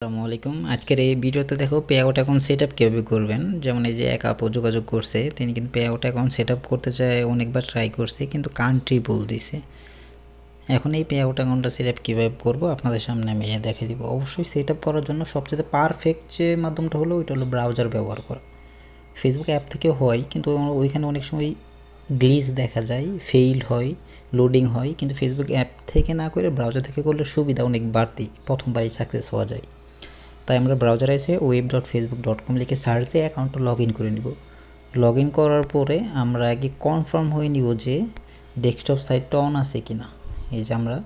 আসসালামু আলাইকুম। আজকের এই ভিডিওতে দেখো pay out account set up কীভাবে করবেন? যেমন এই যে এক আপু যোগাযোগ করছে, তিনি কিন্তু pay out account set up করতে চায়, অনেকবার ট্রাই করছে, কিন্তু কান্ট্রি বল দিছে। এখন এই পে আউট অ্যাকাউন্টটা সেট আপ কীভাবে করব? আপনাদের সামনে আমি দেখে দিব। অবশ্যই সেট আপ করার জন্য সবচেয়ে পারফেক্ট যে মাধ্যমটা হলো, ওইটা হলো ব্রাউজার ব্যবহার করা। ফেসবুক অ্যাপ থেকেও হয়, কিন্তু ওইখানে অনেক সময় গ্লিচ দেখা যায় ফেইল হয় লোডিং হয়, কিন্তু ফেসবুক অ্যাপ থেকে না করে ব্রাউজার থেকে করলে সুবিধা অনেক বাড়তি, প্রথমবারই সাকসেস হওয়া যায়। তাই আমরা ব্রাউজারে এসে web dot Facebook dot com লিখে সার্চে অ্যাকাউন্টটা লগ ইন করে নিব। লগ ইন করার পরে আমরা আগে কনফার্ম হয়ে নিব যে ডেস্কটপ সাইটটা অন আছে কি না এই যে আমরা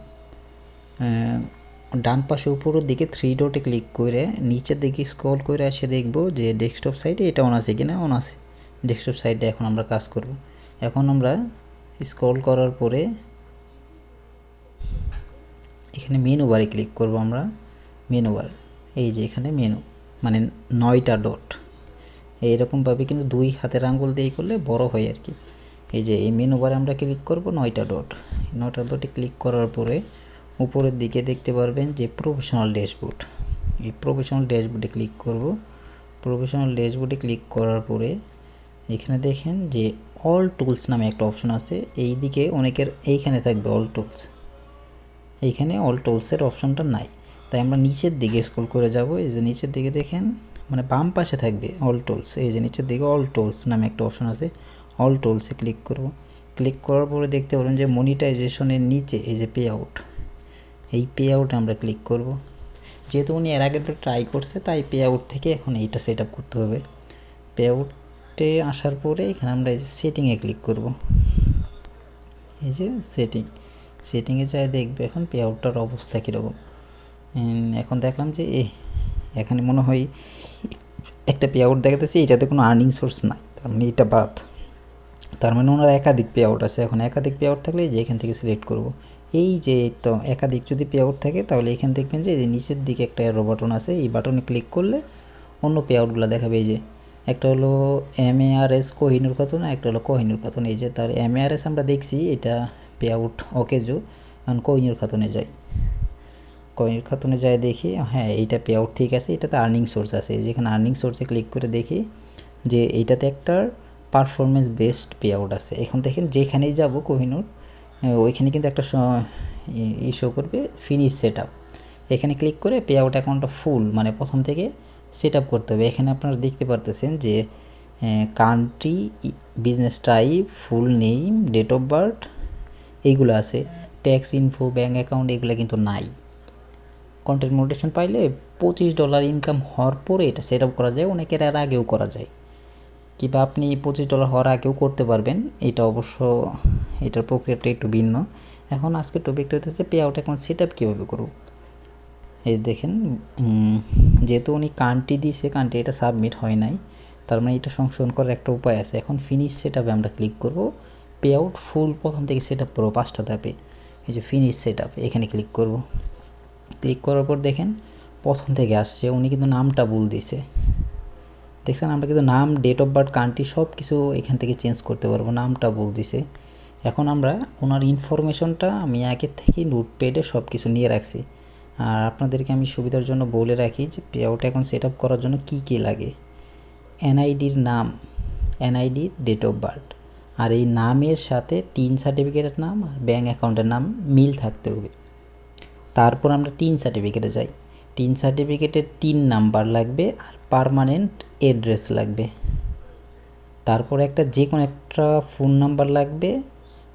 ডান পাশে উপরের দিকে থ্রি ডটে ক্লিক করে নিচের দিকে স্ক্রল করে এসে দেখব যে ডেস্কটপ সাইটে এটা অন আছে কি না অন আছে ডেস্কটপ সাইটে এখন আমরা কাজ করব। এখন আমরা স্ক্রল করার পরে এখানে মেনু বারে ক্লিক করব আমরা। মেনু বার এই যে এখানে মেনু মানে নয়টা ডট এইরকমভাবে কিন্তু দুই হাতের আঙ্গুল দিয়ে করলে বড় হয় আর কি। এই যে এই মেনু বারে আমরা ক্লিক করব নয়টা ডট নয়টা ডটে ক্লিক করার পরে উপরের দিকে দেখতে পারবেন যে প্রফেশনাল ড্যাশবোর্ড এই প্রফেশনাল ড্যাশবোর্ডে ক্লিক করব। প্রফেশনাল ড্যাশবোর্ডে ক্লিক করার পরে এখানে দেখেন যে অল টুলস নামে একটা অপশন আছে। এই দিকে অনেকের এইখানে থাকবে অল টুলস এইখানে অল টুলসের অপশনটা নাই। তাই আমরা নিচের দিকে স্ক্রল করে যাব, এই যে নিচের দিকে দেখেন মানে বাম পাশে থাকবে অল টুলস এই যে নিচের দিকে অল টুলস নামে একটা অপশন আছে অল টুলসে ক্লিক করব। ক্লিক করার পরে দেখতে পাবেন যে মনিটাইজেশনের নিচে এই যে পে আউট এই পে আউটে আমরা ক্লিক করব। যেহেতু উনি এর আগের ট্রাই করছে, তাই পে আউট থেকে এখন এইটা সেট আপ করতে হবে। পে আউটে আসার পরে এখানে আমরা এই যে সেটিংয়ে ক্লিক করব। এই যে সেটিং সেটিংয়ে যাই দেখবে এখন পে আউটটার অবস্থা কীরকম। এখন দেখলাম যে এখানে মনে হয় একটা পে আউট দেখাতেছে এটাতে কোনো আর্নিং সোর্স নাই। তার মানে এটা বাদ। তার মানে ওনার একাধিক পে আউট আছে। এখন একাধিক পে আউট থাকলে যে এখান থেকে সিলেক্ট করব। এই যে, তো একাধিক যদি পে আউট থাকে, তাহলে এখান দেখবেন যে নিচের দিকে একটা এরো বাটন আছে, এই বাটনে ক্লিক করলে অন্য পে আউটগুলো দেখাবে। এই যে, একটা হলো M A R S Kohinoor Khatun, একটা হলো কোহিনুর খাতুন। এই যে, তার এম এ আর এস আমরা দেখছি, এটা পে আউট ওকেজো এখন কোহিনুর খাতুনে যাই। কয়ের খাতুনে যায় দেখি হ্যাঁ এইটা পে আউট ঠিক আছে, এটাতে আর্নিং সোর্স আছে। যেখানে আর্নিং সোর্সে ক্লিক করে দেখি যে এইটাতে একটা পারফরমেন্স বেস্ট পে আউট আছে। এখন দেখেন যেখানেই যাব কোহিনুর ওইখানে কিন্তু একটা ই শো করবে ফিনিশ সেট আপ এখানে ক্লিক করে পে আউট অ্যাকাউন্টটা ফুল মানে প্রথম থেকে সেট আপ করতে হবে। এখানে আপনারা দেখতে পারতেছেন যে country business type full name date of birth এইগুলো আছে। ট্যাক্স ইনফো ব্যাঙ্ক অ্যাকাউন্ট এগুলো কিন্তু নাই। কন্টেন্ট মোটিভেশন পাইলে পঁচিশ ডলার ইনকাম হওয়ার পরে এটা সেট আপ করা যায়, অনেকের আর আগেও করা যায়। কিংবা আপনি পঁচিশ ডলার হওয়ার আগেও করতে পারবেন, এটা অবশ্য এটার প্রক্রিয়াটা একটু ভিন্ন। এখন আজকে টপিকটা হতেছে pay out account set up কীভাবে করব? এই দেখেন যেহেতু উনি কান্ট্রি দিয়েছে কান্ট্রি এটা সাবমিট হয় নাই, তার মানে এটা সংশোধন করার একটা উপায় আছে। এখন ফিনিশ সেট আপে আমরা ক্লিক করব পে আউট ফুল প্রথম থেকে সেট আপ করব পাঁচটা ধাপে। এই যে ফিনিশ সেট আপ এখানে ক্লিক করব। ক্লিক করার পর দেখেন প্রথম থেকে আসছে, উনি কিন্তু নামটা ভুল দিছে। দেখছেন, আমরা কিন্তু নাম ডেট অফ বার্থ কান্ট্রি সব কিছু এখান থেকে চেঞ্জ করতে পারব, নামটা ভুল দিছে। এখন আমরা ওনার ইনফরমেশনটা আমি আগের থেকে নোটপ্যাডে সব কিছু নিয়ে রাখছি। আর আপনাদেরকে আমি সুবিধার জন্য বলে রাখি যে পে আউট এখন সেট আপ করার জন্য কী কী লাগে। এনআইডির নাম এনআইডির ডেট অফ বার্থ আর এই নামের সাথে তিন সার্টিফিকেটের নাম আর ব্যাঙ্ক অ্যাকাউন্টের নাম মিল থাকতে হবে। তারপর আমরা টিন সার্টিফিকেটে যাই। টিন সার্টিফিকেটের টিন নাম্বার লাগবে আর পারমানেন্ট অ্যাড্রেস লাগবে। তারপর একটা যে কোনো একটা ফোন নাম্বার লাগবে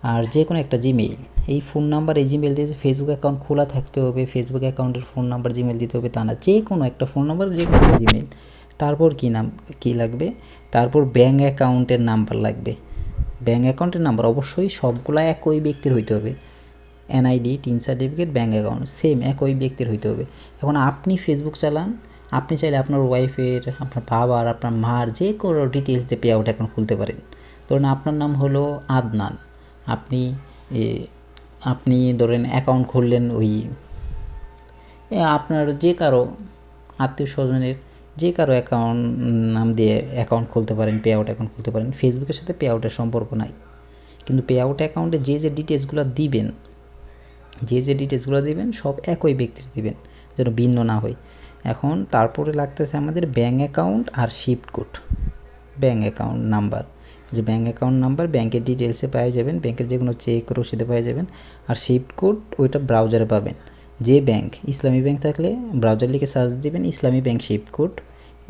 আর যে কোনো একটা জিমেইল এই ফোন নাম্বার এই জিমেল দিয়ে ফেসবুক অ্যাকাউন্ট খোলা থাকতে হবে ফেসবুক অ্যাকাউন্টের ফোন নাম্বার জিমেল দিতে হবে, তা না। যে কোনো একটা ফোন নাম্বার যে কোনো জিমেল তারপর কী নাম, কী লাগবে? তারপর ব্যাঙ্ক অ্যাকাউন্টের নাম্বার লাগবে। ব্যাঙ্ক অ্যাকাউন্টের নাম্বার অবশ্যই সবগুলো একই ব্যক্তির হইতে হবে। NID TIN certificate bank account same একই ব্যক্তির হইতে হবে। এখন আপনি ফেসবুক চালান, আপনি চাইলে আপনার ওয়াইফের আপনার বাবার, আপনার মার যে কোনো ডিটেলস দিয়ে পে আউট অ্যাকাউন্ট খুলতে পারেন। ধরুন আপনার নাম হলো আদনান। আপনি আপনি ধরেন অ্যাকাউন্ট খুললেন ওই আপনার যে কারও আত্মীয় স্বজনের যে কারও অ্যাকাউন্ট নাম দিয়ে অ্যাকাউন্ট খুলতে পারেন পে আউট অ্যাকাউন্ট খুলতে পারেন ফেসবুকের সাথে পে আউটের সম্পর্ক নাই। কিন্তু পে আউট অ্যাকাউন্টে যে যে ডিটেলসগুলো দিবেন যে যে ডিটেলসগুলো দেবেন, সব একই ব্যক্তির দিবেন, যেন ভিন্ন না হয়। এখন তারপরে লাগতেছে আমাদের ব্যাঙ্ক অ্যাকাউন্ট আর swift code bank account number যে ব্যাঙ্ক অ্যাকাউন্ট নাম্বার ব্যাঙ্কের ডিটেলসে পেয়ে যাবেন, ব্যাংকের যে কোনো চেক রসিদে পেয়ে যাবেন, আর শিফট কোড ওইটা ব্রাউজারে পাবেন। যে ব্যাংক ইসলামী ব্যাংক থাকলে ব্রাউজার লিখে সার্চ দিবেন, ইসলামী ব্যাংক শিফট কোড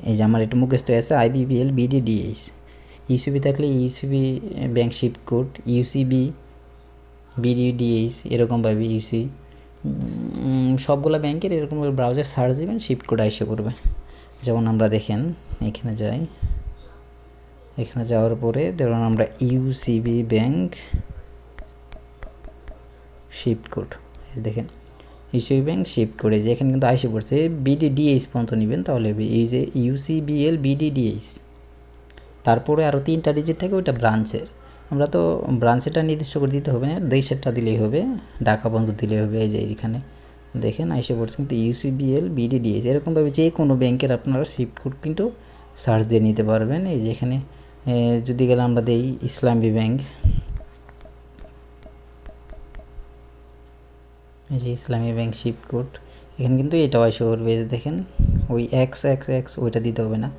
এই যে আমার এটা মুখস্থ আছে আইবিবিএল বিডিডিএস ইউসিবি থাকলে UCB bank swift code UCB BDDS এরকমভাবে ইউসি সবগুলো ব্যাংকের এরকম ব্রাউজার সার্চ দিবেন শিফট কোড এসে পড়বে। যেমন আমরা দেখেন, এখানে যাই। এখানে যাওয়ার পরে ধরুন আমরা ইউসিবি ব্যাংক শিফট কোড দেখেন। ইউসিবি ব্যাংক শিফট করে যে এখানে কিন্তু আইসে পড়ছে বিডিডিএইচ পর্যন্ত নেবেন, তাহলে এই যে ইউসিবিএল বিডিডিএইচ তারপরে আরও তিনটা ডিজিট থাকে, ওইটা ব্রাঞ্চের আমরা তো ব্রাঞ্চেরটা নির্দিষ্ট করে দিতে হবে না দেশেরটা দিলেই হবে, ঢাকা পর্যন্ত দিলেই হবে, এই যে এখানে। দেখেন, আইসে পড়ছে কিন্তু ইউসিবিএল বিডিডিএস এরকমভাবে যে কোনো ব্যাংকের আপনারা শিফট কোড কিন্তু সার্চ দিয়ে নিতে পারবেন। এই যে এখানে যদি গেলে আমরা দেই ইসলামী ব্যাংক। এই যে ইসলামী ব্যাংক শিফট কোড এখানে কিন্তু এটাও এসে করবে, এই যে দেখেন, ওই এক্স এক্স এক্স ওইটা দিতে হবে না।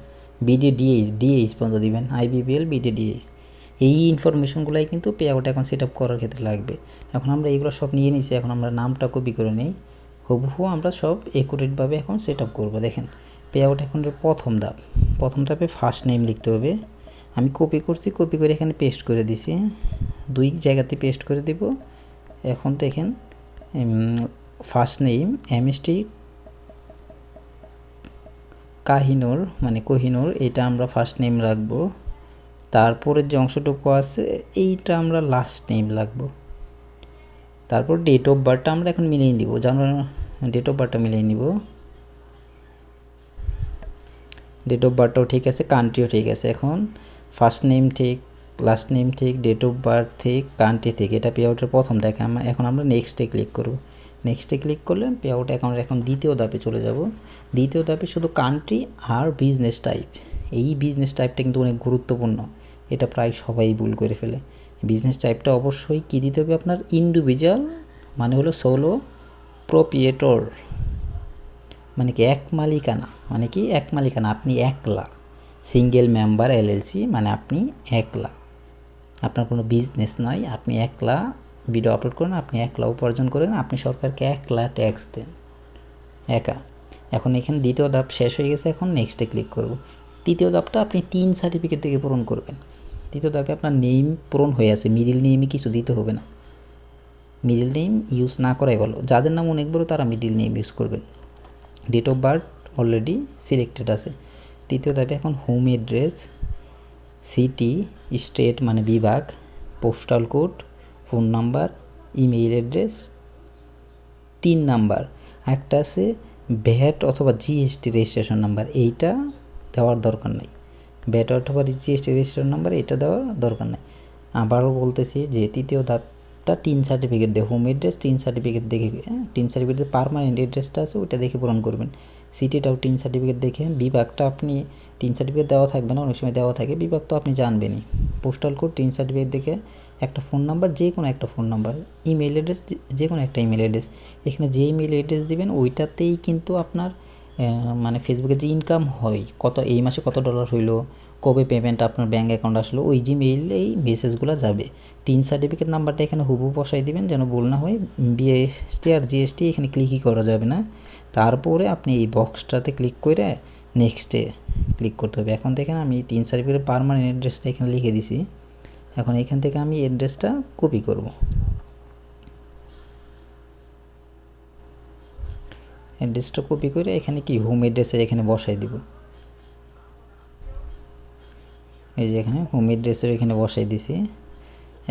বিডিডিএইচ ডিএইচ পর্যন্ত দিবেন আইবিবিএল বিডিডিএইচ এই ইনফরমেশনগুলাই কিন্তু pay out account set up করার ক্ষেত্রে লাগবে। এখন আমরা এইগুলো সব নিয়ে নিছি, এখন আমরা নামটা কপি করে নিই। হুবহু আমরা সব একুরেটভাবে এখন সেট আপ করব, দেখেন। পে আউট প্রথম ধাপ। প্রথম ধাপে ফার্স্ট নেম লিখতে হবে। আমি কপি করছি কপি করে এখানে পেস্ট করে দিছি। দুই জায়গাতে পেস্ট করে দিব। এখন দেখেন ফার্স্ট নেম এমএসটি কাহিনুর মানে কোহিনুর এটা আমরা ফার্স্ট নেম রাখব। তারপরে যে অংশটুকু আছে, এইটা আমরা লাস্ট নেম লাগবো। তারপর ডেট অফ বার্থটা আমরা এখন মিলিয়ে দিব জানুয়ারি ডেট অফ বার্থটা মিলিয়ে নিব। ডেট অফ বার্থটাও ঠিক আছে কান্ট্রিও ঠিক আছে। এখন ফার্স্ট নেম ঠিক লাস্ট নেম ঠিক ডেট অফ বার্থ ঠিক কান্ট্রি ঠিক। এটা পে আউটের প্রথম দেখে আমরা এখন আমরা নেক্সটে ক্লিক করব। নেক্সটে ক্লিক করলে পে আউট অ্যাকাউন্ট এখন দ্বিতীয় ধাপে চলে যাব। দ্বিতীয় ধাপে শুধু কান্ট্রি আর বিজনেস টাইপ এই বিজনেস টাইপটা কিন্তু অনেক গুরুত্বপূর্ণ। এটা প্রায় সবাই ভুল করে ফেলে। বিজনেস টাইপটা অবশ্যই কী দিতে হবে আপনার? ইন্ডিভিজুয়াল মানে হলো সোলো প্রোপিয়েটর মানে কি এক মালিকানা মানে কি এক মালিকানা, আপনি একলা। সিঙ্গেল মেম্বার এলএলসি মানে আপনি একলা। আপনার কোনো বিজনেস নয় আপনি একলা ভিডিও আপলোড করেন, আপনি একলা উপার্জন করেন, আপনি সরকারকে একলা ট্যাক্স দেন। একা। এখন এখানে দ্বিতীয় ধাপ শেষ হয়ে গেছে, এখন নেক্সটে ক্লিক করব। তৃতীয় ধাপটা আপনি তিন সার্টিফিকেট থেকে পূরণ করবেন। তৃতীয় ধাপে আপনার নেম পূরণ হয়ে আছে মিডিল নেমে কিছু দিতে হবে না। মিডিল নেম ইউজ না করাই ভালো। যাদের নাম অনেক বড়, তারা মিডিল নেম ইউজ করবেন। Date of birth already selected আছে। তৃতীয় ধাপে এখন হোম অ্যাড্রেস সিটি স্টেট মানে বিভাগ postal code phone number email address TIN number একটা আছে ভ্যাট অথবা জিএসটি রেজিস্ট্রেশন নাম্বার এইটা দেওয়ার দরকার নেই। ভ্যাট অথবা জিএসটি রেজিস্ট্রেশন নাম্বার এটা দেওয়ার দরকার নেই। আবারও বলতেছি যে তৃতীয় ধাপটা তিন সার্টিফিকেট দিয়ে হোম অ্যাড্রেস তিন সার্টিফিকেট দেখে তিন সার্টিফিকেট পারমানেন্ট অ্যাড্রেসটা আছে, ওইটা দেখে পূরণ করবেন। সিটিটাও তিন সার্টিফিকেট দেখে, বিভাগটা আপনি তিন সার্টিফিকেট দেওয়া থাকবে না, অনেক সময় দেওয়া থাকে, বিভাগ তো আপনি জানবেনই। পোস্টাল কোড তিন সার্টিফিকেট দেখে একটা ফোন নাম্বার যে কোনো একটা ফোন নাম্বার ইমেল অ্যাড্রেস যে কোনো একটা ইমেল অ্যাড্রেস এখানে যে ইমেল অ্যাড্রেস দেবেন, ওইটাতেই কিন্তু আপনার মানে ফেসবুকে যে ইনকাম হয়, কত এই মাসে কত ডলার হইল, কবে পেমেন্ট আপনার ব্যাঙ্ক অ্যাকাউন্ট আসলো, ওই যে মেইলেই মেসেজগুলো যাবে। তিন সার্টিফিকেট নাম্বারটা এখানে হুবু বসাই দিবেন, যেন ভুল না হয় বিএসটি আর জিএসটি এখানে ক্লিকই করা যাবে না। তারপরে আপনি এই বক্সটাতে ক্লিক করে নেক্সটে ক্লিক করতে হবে। এখন দেখেন আমি তিন সার্টিফিকেটের পারমানেন্ট অ্যাড্রেসটা এখানে লিখে দিছি। এখন এখান থেকে আমি অ্যাড্রেসটা কপি করব। অ্যাড্রেসটা কপি করে এখানে কি হোম অ্যাড্রেসে এখানে বসাই দিব। এই যে এখানে হোম অ্যাড্রেসের এখানে বসাই দিছি।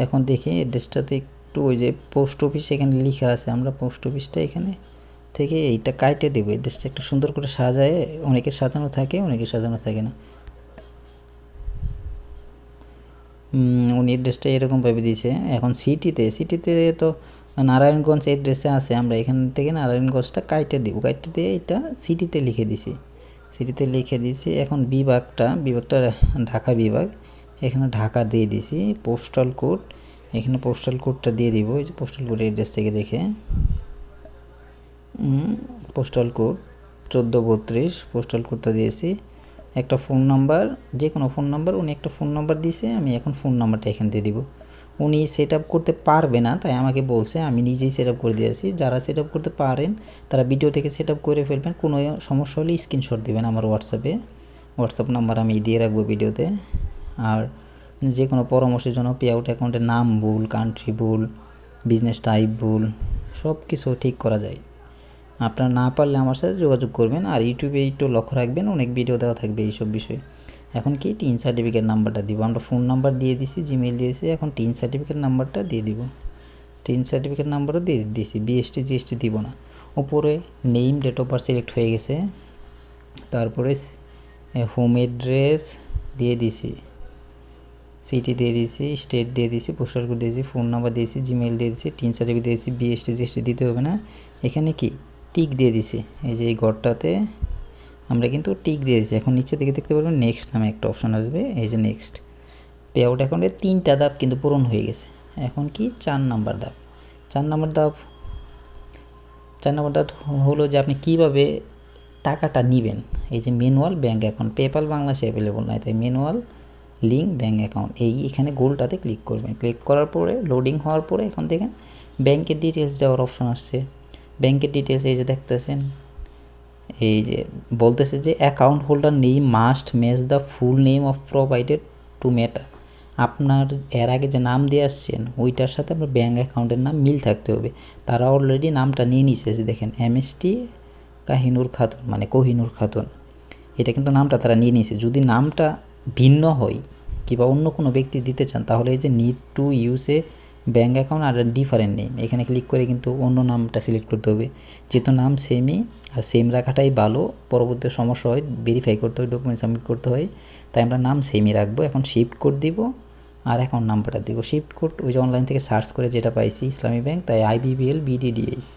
এখন দেখি অ্যাড্রেসটাতে একটু ওই যে পোস্ট অফিস এখানে লেখা আছে, আমরা পোস্ট অফিসটা এখানে থেকে এইটা কাইটে দেবো। অ্যাড্রেসটা একটু সুন্দর করে সাজায়, অনেকের সাজানো থাকে, অনেকের সাজানো থাকে না। উনি অ্যাড্রেসটা এরকমভাবে দিয়েছে। এখন সিটিতে সিটিতে তো নারায়ণগঞ্জ অ্যাড্রেসে আছে, আমরা এখান থেকে নারায়ণগঞ্জটা কাইটে দিব। কাইটে দিয়ে এটা সিটিতে লিখে দিছি। সিটিতে লিখে দিয়েছি এখন বিভাগটা বিভাগটা ঢাকা বিভাগ। এখানে ঢাকা দিয়ে দিছি পোস্টাল কোড এখানে পোস্টাল কোডটা দিয়ে দিব, এই যে পোস্টাল কোড অ্যাড্রেস থেকে দেখে। পোস্টাল কোড চোদ্দ বত্রিশ পোস্টাল কোডটা দিয়েছি। একটা ফোন নাম্বার যে কোনো ফোন নাম্বার উনি একটা ফোন নাম্বার দিয়েছে, আমি এখন ফোন নাম্বারটা এখান দিয়ে দিব। উনি সেট করতে পারবে না, তাই আমাকে বলছে, আমি নিজেই সেট করে দিয়েছি যারা সেট করতে পারেন, তারা ভিডিও থেকে সেট করে ফেলবেন, কোনো সমস্যা হলে স্ক্রিনশট দেবেন আমার হোয়াটসঅ্যাপে হোয়াটসঅ্যাপ নাম্বার আমি দিয়ে রাখব ভিডিওতে আর যে কোনো পরামর্শের জন্য পে আউট অ্যাকাউন্টের নাম ভুল কান্ট্রি ভুল বিজনেস টাইপ ভুল সব কিছু ঠিক করা যায়। আপনারা না পারলে আমার সাথে যোগাযোগ করবেন, আর ইউটিউবে একটু লক্ষ্য রাখবেন, অনেক ভিডিও দেওয়া থাকবে এইসব বিষয়ে। এখন কি? টিন সার্টিফিকেট নাম্বারটা দিব। আমরা ফোন নাম্বার দিয়ে দিছি জিমেল দিয়েছি এখন টিন সার্টিফিকেট নাম্বারটা দিয়ে দিব। টিন সার্টিফিকেট নাম্বারও দিয়ে দিয়েছি বিএসটি জিএসটি দিব না। উপরে name date of birth select হয়ে গেছে। তারপরে হোম অ্যাড্রেস দিয়ে দিছি। সিটি দিয়ে দিয়েছি স্টেট দিয়ে দিয়েছি পোস্টাল কোড দিয়েছি ফোন নাম্বার দিয়েছি জিমেল দিয়ে দিয়েছি টিন সার্টিফিকেট দিয়েছি বিএসটি জিএসটি দিতে হবে না। এখানে কি? টিক দিয়ে দিছি। এই যে এই ঘরটাতে আমরা কিন্তু টিক দিয়ে দিয়েছি। এখন নিচে থেকে দেখতে পারবেন নেক্সট নামে একটা অপশন আসবে, এই যে নেক্সট পে আউট অ্যাকাউন্টে তিনটা ধাপ কিন্তু পূরণ হয়ে গেছে। এখন কি? চার নাম্বার ধাপ। চার নাম্বার ধাপ, চার নাম্বার ধাপ হলো যে আপনি কীভাবে টাকাটা নেবেন। এই যে ম্যানুয়াল ব্যাঙ্ক অ্যাকাউন্ট পেপাল বাংলাদেশে অ্যাভেলেবল নয় তাই ম্যানুয়াল লিঙ্ক ব্যাঙ্ক অ্যাকাউন্ট এই এখানে গোলটাতে ক্লিক করবেন। ক্লিক করার পরে লোডিং হওয়ার পরে এখন দেখেন ব্যাংকের ডিটেলস দেওয়ার অপশন আসছে। ব্যাংকের ডিটেলস এই যে দেখতেছেন এই যে বলতেছে যে account holder name must match the full name of provided to Meta আপনার এর আগে যে নাম দিয়ে আসছেন, ওইটার সাথে আপনার ব্যাঙ্ক অ্যাকাউন্টের নাম মিল থাকতে হবে। তারা অলরেডি নামটা নিয়ে নিছে, যে দেখেন এমএসটি কাহিনুর খাতুন মানে কোহিনুর খাতুন। এটা কিন্তু নামটা তারা নিয়ে নিয়েছে যদি নামটা ভিন্ন হয়, কিংবা অন্য কোনো ব্যক্তি দিতে চান, তাহলে এই যে need to use bank account R different name এখানে ক্লিক করে কিন্তু অন্য নামটা সিলেক্ট করতে হবে। যেহেতু নাম সেমই আর সেম রাখাটাই ভালো, পরবর্তী সমস্যা হয় ভেরিফাই করতে হয় ডকুমেন্ট সাবমিট করতে হয়। তাই আমরা নাম সেমই রাখব। এখন শিফট কোড দিব, আর অ্যাকাউন্ট নাম্বারটা দিব। শিফট কোড ওই যে অনলাইন থেকে সার্চ করে যেটা পাইছি, ইসলামী ব্যাংক তাই আইবিবিএল বিডিডিএস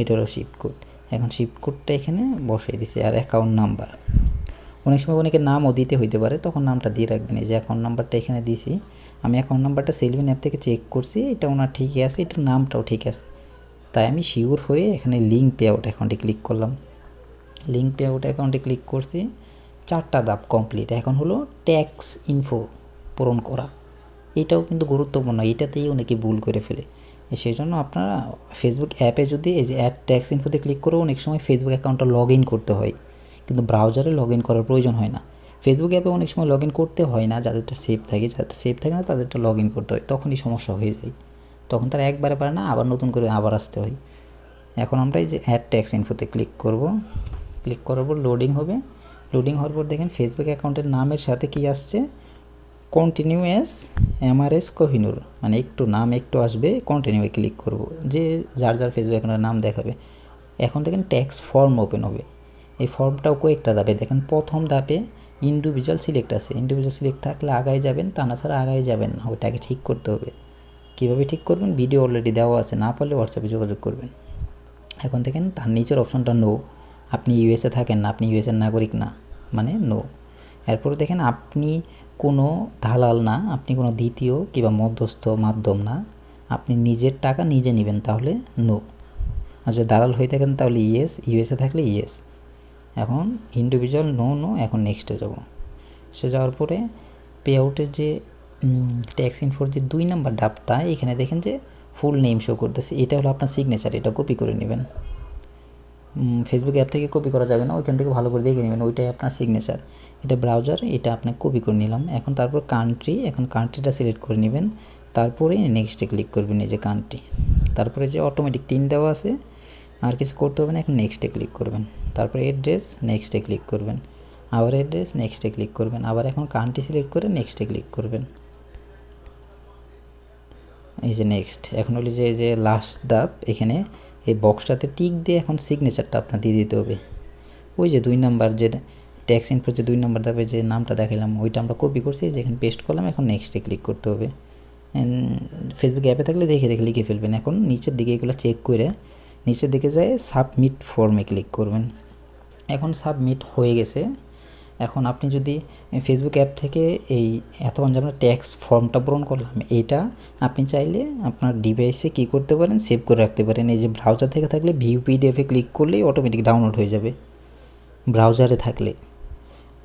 এটা হলো শিফট কোড এখন শিফট কোডটা এখানে বসাই দিছে, আর অ্যাকাউন্ট নাম্বার অনেক সময় অনেকে নামও দিতে হইতে পারে, তখন নামটা দিয়ে রাখবেন। এই যে অ্যাকাউন্ট নাম্বারটা এখানে দিছি আমি অ্যাকাউন্ট নাম্বারটা সেলভিন অ্যাপ থেকে চেক করছি, এটা ওনার ঠিকই আছে, এটার নামটাও ঠিক আছে। তাই আমি শিওর হয়ে এখানে লিঙ্ক পে আউট অ্যাকাউন্টে ক্লিক করলাম। লিঙ্ক পে আউট অ্যাকাউন্টে ক্লিক করছি, চারটা ধাপ কমপ্লিট এখন হলো ট্যাক্স ইনফো পূরণ করা। এটাও কিন্তু গুরুত্বপূর্ণ, এটাতেই অনেকে ভুল করে ফেলে। সেই জন্য আপনারা ফেসবুক অ্যাপে যদি এই যে অ্যাড ট্যাক্স ইনফোতে ক্লিক করেও অনেক সময় ফেসবুক অ্যাকাউন্টটা লগ ইন করতে হয়, কিন্তু ব্রাউজারে লগ ইন করার প্রয়োজন হয় না। ফেসবুক অ্যাপে অনেক সময় লগ ইন করতে হয় না, যাদেরটা সেভ থাকে যাদেরটা সেভ থাকে না তাদেরটা লগ ইন করতে হয়, তখনই সমস্যা হয়ে যায়। তখন তারা একবারে পারে না, আবার নতুন করে আবার আসতে হয়। এখন আমরা এই যে অ্যাড ট্যাক্স ইনফোতে ক্লিক করব। ক্লিক করার পর লোডিং হবে। লোডিং হওয়ার পর দেখেন ফেসবুক অ্যাকাউন্টের নামের সাথে কি আসছে? কন্টিনিউ এস এমআরএস কোহিনুর মানে একটু নাম একটু আসবে কন্টিনিউ ক্লিক করব। যে যার যার ফেসবুক অ্যাকাউন্টের নাম দেখাবে। এখন দেখেন ট্যাক্স ফর্ম ওপেন হবে। এই ফর্মটাও কয়েকটা ধাপে, দেখেন প্রথম ধাপে ইন্ডিভিজুয়াল সিলেক্ট আছে। ইন্ডিভিজুয়াল সিলেক্ট থাকলে আগায় যাবেন, তা না ছাড়া আগায় যাবেন না। ওইটাকে ঠিক করতে হবে। কীভাবে ঠিক করবেন? ভিডিও অলরেডি দেওয়া আছে, না পারলে হোয়াটসঅ্যাপে যোগাযোগ করবেন। এখন দেখেন, তার নিচের অপশনটা নো আপনি ইউএসএ থাকেন না, আপনি ইউএসএর নাগরিক না মানে নো এরপর দেখেন, আপনি কোনো দালাল না, আপনি কোনো দ্বিতীয় কিংবা মধ্যস্থ মাধ্যম না। আপনি নিজের টাকা নিজে নেবেন, তাহলে নো আর যদি দালাল হয়ে থাকেন, তাহলে ইয়েস ইউএসএ থাকলে ইয়েস এখন ইন্ডিভিজুয়াল নো নো এখন নেক্সটে যাব। সে যাওয়ার পরে পে আউটের যে ট্যাক্স ইনফোর যে দুই নাম্বার ডাবটা, এখানে দেখেন যে ফুল নেম শো করতেছে। এটা হলো আপনার সিগনেচার এটা কপি করে নেবেন। ফেসবুক অ্যাপ থেকে কপি করা যাবে না, ওইখান থেকে ভালো করে দেখে নেবেন, ওইটাই আপনার সিগনেচার এটা ব্রাউজার এটা আপনি কপি করে নিলাম। এখন তারপর কান্ট্রি এখন কান্ট্রিটা সিলেক্ট করে নেবেন। তারপরে নেক্সটে ক্লিক করবেন এই যে কান্ট্রি তারপরে যে অটোমেটিক তিন দেওয়া আছে, আর কিছু করতে হবে না, এখন নেক্সটে ক্লিক করবেন। তারপরে অ্যাড্রেস নেক্সটে ক্লিক করবেন। আবার অ্যাড্রেস নেক্সটে ক্লিক করবেন। আবার এখন কান্ট্রি সিলেক্ট করে নেক্সটে ক্লিক করবেন। এই যে নেক্সট এখন হলো যে, এই যে লাস্ট ধাপ, এখানে এই বক্সটাতে টিক দিয়ে এখন সিগনেচারটা আপনার দিয়ে দিতে হবে। ওই যে দুই নাম্বার যে ট্যাক্স ইনফোর যে দুই নাম্বার ধাপে যে নামটা দেখালাম ওইটা আমরা কপি করছি যেখানে পেস্ট করলাম, এখন নেক্সটে ক্লিক করতে হবে। ফেসবুক অ্যাপে থাকলে দেখে দেখে লিখে ফেলবেন। এখন নিচের দিকে এগুলো চেক করে নিচের দিকে যায় সাবমিট ফর্মে ক্লিক করবেন। এখন সাবমিট হয়ে গেছে। এখন আপনি যদি ফেসবুক অ্যাপ থেকে এই এতক্ষণ যে আমরা ট্যাক্স ফর্মটা পূরণ করলাম, এইটা আপনি চাইলে আপনার ডিভাইসে কী করতে পারেন সেভ করে রাখতে পারেন। এই যে ব্রাউজার থেকে থাকলে ভিউ পিডিএফে ক্লিক করলেই অটোমেটিক ডাউনলোড হয়ে যাবে ব্রাউজারে থাকলে।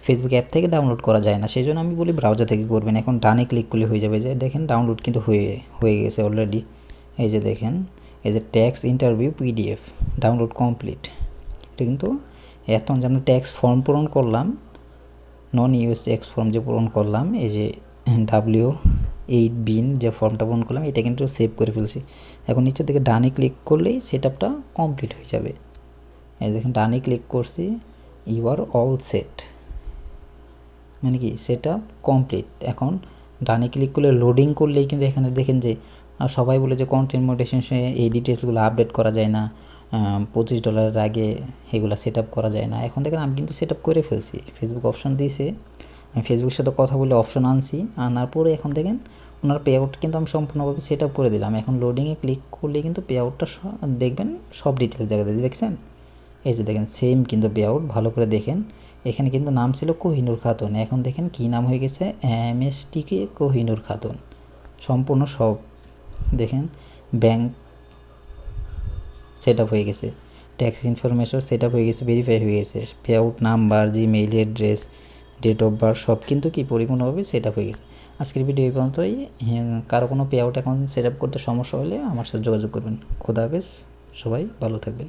ফেসবুক অ্যাপ থেকে ডাউনলোড করা যায় না সেই জন্য আমি বলি ব্রাউজার থেকে করবেন। এখন ডানে ক্লিক করলে হয়ে যাবে যে দেখেন ডাউনলোড কিন্তু হয়ে হয়ে গেছে অলরেডি এই যে দেখেন এই যে tax interview PDF download complete এটা কিন্তু এখন যে আমরা ট্যাক্স ফর্ম পূরণ করলাম নন ইউএস ট্যাক্স ফর্ম যে পূরণ করলাম, এই যে ডাব্লিউ এইট বিন যে ফর্মটা পূরণ করলাম, এটা কিন্তু সেভ করে ফেলছি। এখন নিচে থেকে ডানে ক্লিক করলেই সেট আপটা কমপ্লিট হয়ে যাবে। এই দেখেন, ডানে ক্লিক করছি ইউ আর অল সেট মানে কি সেটা কমপ্লিট এখন ডানে ক্লিক করলে লোডিং করলেই কিন্তু এখানে দেখেন যে আহ, সবাই বলে যে কন্টেন্ট মোটেশন এই ডিটেলসগুলো আপডেট করা যায় না। পঁচিশ ডলারের আগে এগুলো সেট আপ করা যায় না। এখন দেখেন আমি কিন্তু সেট আপ করে ফেলছি। ফেসবুক অপশন দিয়েছে। আমি ফেসবুকের সাথে কথা বলে অপশন আনছি। আনার পরে এখন দেখেন ওনার পে আউট কিন্তু আমি সম্পূর্ণভাবে সেট আপ করে দিলাম। এখন লোডিংয়ে ক্লিক করলে কিন্তু পে আউটটা দেখবেন সব ডিটেলস দেখা যায়। দেখছেন? এই যে দেখেন সেম কিন্তু পে আউট ভালো করে দেখেন। এখানে কিন্তু নাম ছিল কোহিনুর খাতুন। এখন দেখেন কি নাম হয়ে গেছে? এম এস টিকে কোহিনুর খাতুন। সম্পূর্ণ সব। দেখেন ব্যাংক সেট আপ হয়ে গেছে। ট্যাক্স ইনফরমেশন সেট আপ হয়ে গেছে ভেরিফাই হয়ে গেছে। Pay out number Gmail address date of birth সব কিন্তু কি পরিপূর্ণভাবে সেট আপ হয়ে গেছে। আজকের ভিডিও এই পর্যন্তই। হ্যাঁ, কারও কোনো pay out account set up করতে সমস্যা হলে আমার সাথে যোগাযোগ করবেন। খোদা হাফেজ। সবাই ভালো থাকবেন।